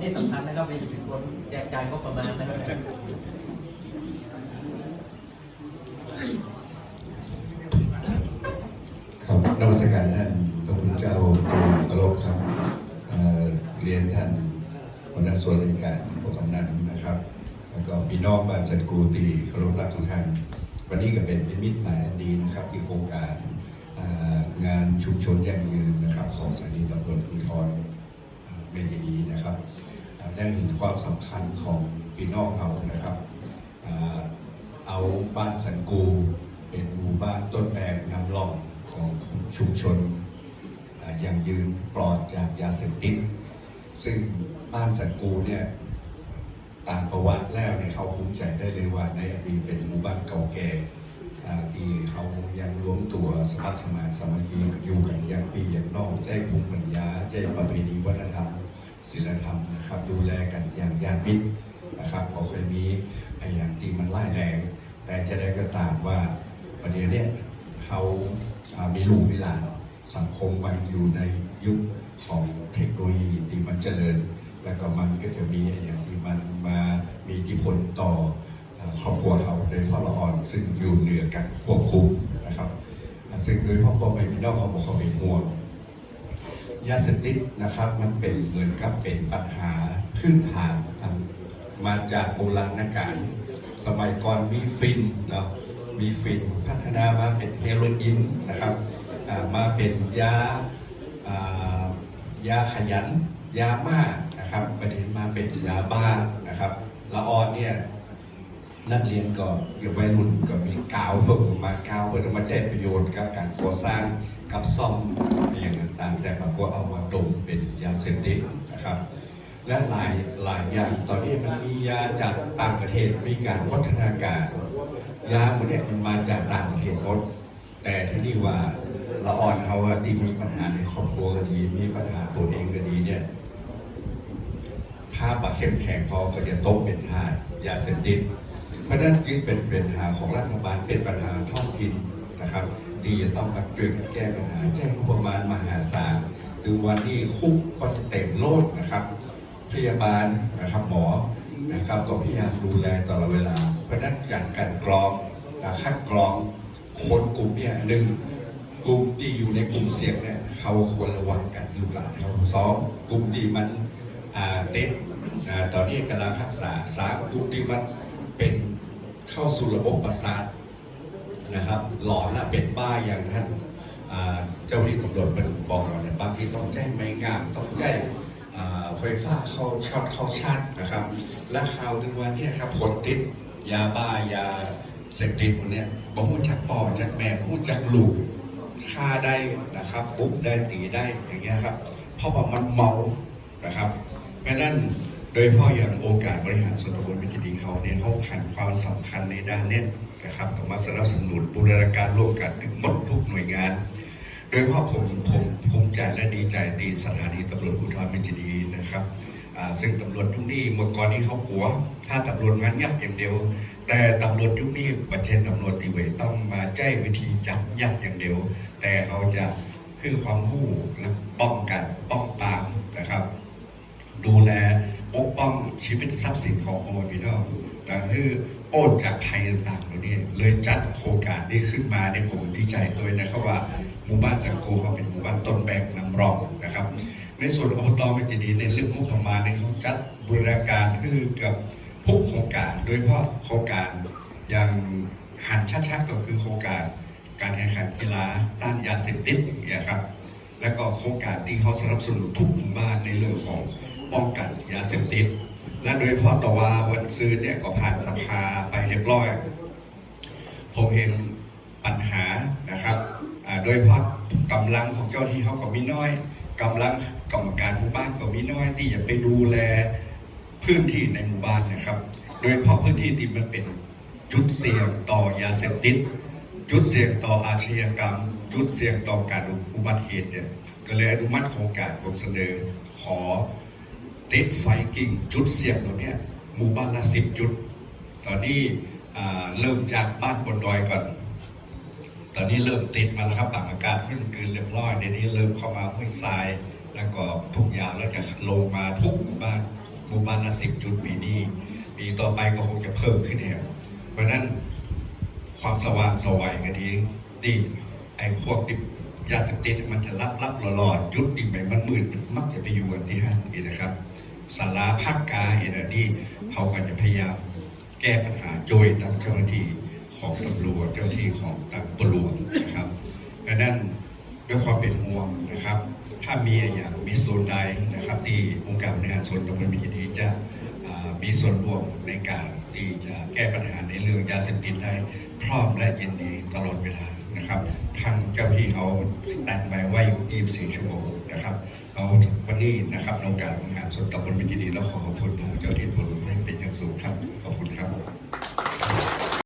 นี่สำคัญนะครับเป็นคนแจกจ่ายงบประมาณนะครับครับนวัตการท่านพระคุณเจ้าตลกครับเรียนท่านหัวหน้าส่วนราชการพวกกำนันนะครับ แล้วก็พี่น้องบ้านจันกูตีเคารพรักทุกท่าน วันนี้ก็เป็นเป็นมิตรหมายดีนะครับที่โครงการงานชุมชนยั่งยืนนะครับ ของสถานีตำรวจภูธรเมยดีนะครับ ได้เห็นความสำคัญของพี่น้องเรานะครับเอาบ้านสันกูเป็นหมู่บ้านต้นแบบนำร่องของชุมชนอ่ายังยืนปลอดจากยาเสพติดซึ่งบ้านสันกูเนี่ยตามประวัติแล้วเนี่ยเขาภูมิใจได้เลยว่าในอดีตเป็นหมู่บ้านเก่าแก่ที่เขายังรวมตัวสมัครสมาสามัคคีอยู่กันอย่างปีอย่างนอกใจภูมิปัญญาใจประเพณีวัฒนธรรม ศิลธรรมนะครับดูแลกันอย่างญาติมิตรนะครับพอเคยมีพยายามที่มันไล่แรงแต่จะได้ก็ตามว่าประเดี๋ยวเนี้เขาามีลูกมีหลานสังคมมันอยู่ในยุคของเทคโนโลยีที่มันเจริญ แล้วก็มันก็จะมีอย่างที่มันมามีอิทธิพลต่อครอบครัวเราโดยพาะละอ่อนซึ่งอยู่เหนือการควบคุมนะครับ ซึ่งโดยพาะพ่อแม่พี่น้องเขาบอกเขาเป็นห่วง ยาเสพติดนะครับ มันเป็นเหมือนกับเป็นปัญหาพื้นฐานครับมาจากโบราณกาลสมัยก่อนมีฟินเนาะมีฟินพัฒนามาเป็นเฮโรอีนนะครับมาเป็นยาอ่ายาขยัน ยาบ้านะครับประเด็นมาเป็นยาบ้านะครับละออนเนี่ย นักเรียนก็อยู่ยวัยรุ่นก็มีกาวเพิ่มมากาวเพื่อมาใช้ประโยชน์กับการก่อสร้างกับซ่อมอย่างต่างๆแต่ปรากฏเอามาดมเป็นยาเสพติดนะครับ และหลายหลายอย่างตอนนี้มันมียาจากต่างประเทศมีการวัฒนาการ ยาพวกนี้มันมาจากต่างประเทศหมดแต่ที่นี่ว่าละอ่อนเขาว่าที่มีปัญหาในครอบครัวก็ดีมีปัญหาตัวเองก็ดีเนี่ย ถ้าปาเข้มแข็งพอก็จะตกเป็นทานยาเสพติดเพราะนั้นจึงเป็นปัญหาของรัฐบาลเป็นปัญหาท้องถิ่นนะครับที่จะต้องมาช่วยกันแก้ปัญหาแจ้งงบประมาณมหาศาลคือวันนี้คุกก็จะเต็มโลดนะครับ พยาบาลนะครับหมอนะครับก็พยายามดูแลตลอดเวลา เพราะนั้นจากการกรองการคัดกรองคนกลุ่มเนี่ยหนึ่งกลุ่มที่อยู่ในกลุ่มเสี่ยงเนี่ยเขาควรระวังกันลูกหลานเขาสองกลุ่มที่มัน เต็ดตอนนี้กำลังรักษาสามกลุ่มที่มันเป็นเข้าสู่ระบบประสาทนะครับ หลอนและเป็นบ้าอย่างท่านเจ้าหน้าที่ตำรวจเป็นบอกเราเนี่ยบางทีต้องแจ้งไม่งามต้องแจ้งไฟฟ้าเข้าช็อตเข้าชาร์จนะครับ และข่าวถึงวันนี้ครับคนติดยาบ้ายาเสพติดพวกเนี้ยบอกว่าจากพ่อจากแม่พูดจากลูกฆ่าได้นะครับปุ๊บได้ตีได้อย่างเงี้ยครับเพราะว่ามันเมานะครับ ราะนั้นโดยพาะอย่างโอการบริหารส่วนตำบลวิจิตรีเขาเนี่ยเขาขันความสำคัญในด้านเนี้ยนะครับก็มาสนับสนุนบูรณาการร่วมกันถึงหมดทุกหน่วยงาน โดยเฉพาะผมผมภูมิใจและดีใจตีสถานีตำรวจภูธรวิจิตรีนะครับซึ่งตำรวจทุกนี้เมื่อก่อนนี้เขากลัว ถ้าตำรวจงานยับอย่างเดียว แต่ตำรวจยุคนี้ประเทศตำรวจตีเวต้องมาแจ้วิธีจับยับอย่างเดียว แต่เขาจะคือความรู้และป้องกันป้องปรามนะครับ ดูแลปกป้องชีวิตทรัพย์สินของพ่อม่พี่น้องนะคือโอนจากภัยต่างๆเหล่านี้เลยจัดโครงการนี้ขึ้นมาในผมดีใจโดวยนะครับว่าหมู่บ้านสังโกเขาเป็นหมู่บ้านต้นแบบนำรองนะครับ ในส่วนอบตมันจะดีในเรื่องงบประมาณในเขาจัดบูรณาการคือกับทุกโครงการโดยเฉพาะโครงการอย่างหันชัดๆก็คือโครงการการแข่งขันกีฬาต้านยาเสพติดอย่างเงี้ยครับ และก็โครงการที่เขาสนับสนุนทุกหมู่บ้านในเรื่องของ ป้องกันยาเสพติด และโดยเฉพาะตวาวันซื้อเนี่ยก็ผ่านสภาไปเรียบร้อย ผมเห็นปัญหานะครับโดยเฉพาะกำลังของเจ้าที่เขาก็มีน้อยกำลังกรรมการหมู่บ้านก็มีน้อยที่จะไปดูแลพื้นที่ในหมู่บ้านนะครับ โดยเฉพาะพื้นที่ที่มันเป็นจุดเสี่ยงต่อยาเสพติด จุดเสี่ยงต่ออาชญากรรม จุดเสี่ยงต่อการอุบัติเหตุเนี่ยก็เลยอนุมัติโครงการผมเสนอขอ ติดไฟกิ่งจุดเสี่ยงตัวเนี้ยหมู่บ้านละสิบจุด ตอนนี้เริ่มจากบ้านบนดอยก่อน ตอนนี้เริ่มติดมาแล้วครับต่างอากาศเพิ่งเกินเรียบร้อยเดี๋ยวนี้เริ่มเข้ามาห้วยทราย แล้วก็ทุกอย่างแล้วจะลงมาทุกหมู่บ้านหมู่บ้านละสิบจุดปีนี้ปีต่อไปก็คงจะเพิ่มขึ้นเนี่ยเพราะฉะนั้นความสว่างสวัยก็ดีดีไอ้พวกที่ ยาเสพติดมันจะรับรับหลอดยุดดิ่งไปมันมืดมันมักจะไปอยู่กันที่ห้างอีกนะครับสาราภาคกาเอ็นนี่เขาก็จะพยายามแก้ปัญหาโดยทางเจ้าหน้าที่ของตำรวจเจ้าหน้าที่ของตำรวจนะครับดังนั้นด้วยความเป็นห่วงนะครับ ถ้ามีอย่างมีส่วนใดนะครับที่องค์การบริหารส่วนตำบลมิจิดีจะมีส่วนร่วมในการที่จะแก้ปัญหาในเรื่องยาเสพติดได้พร้อมและยินดีตลอดเวลา นะครับทางเจ้าที่เขาสแตนบายไว้ยู่24 ชั่วโมงนะครับเอาวันนี้นะครับในองการบริหารส่วนตำบลวิจิดีแล้วขอขอบคุณทางเจ้าหน้าที่ตำรวจให้เป็นอย่างสูงครับ ขอบคุณครับ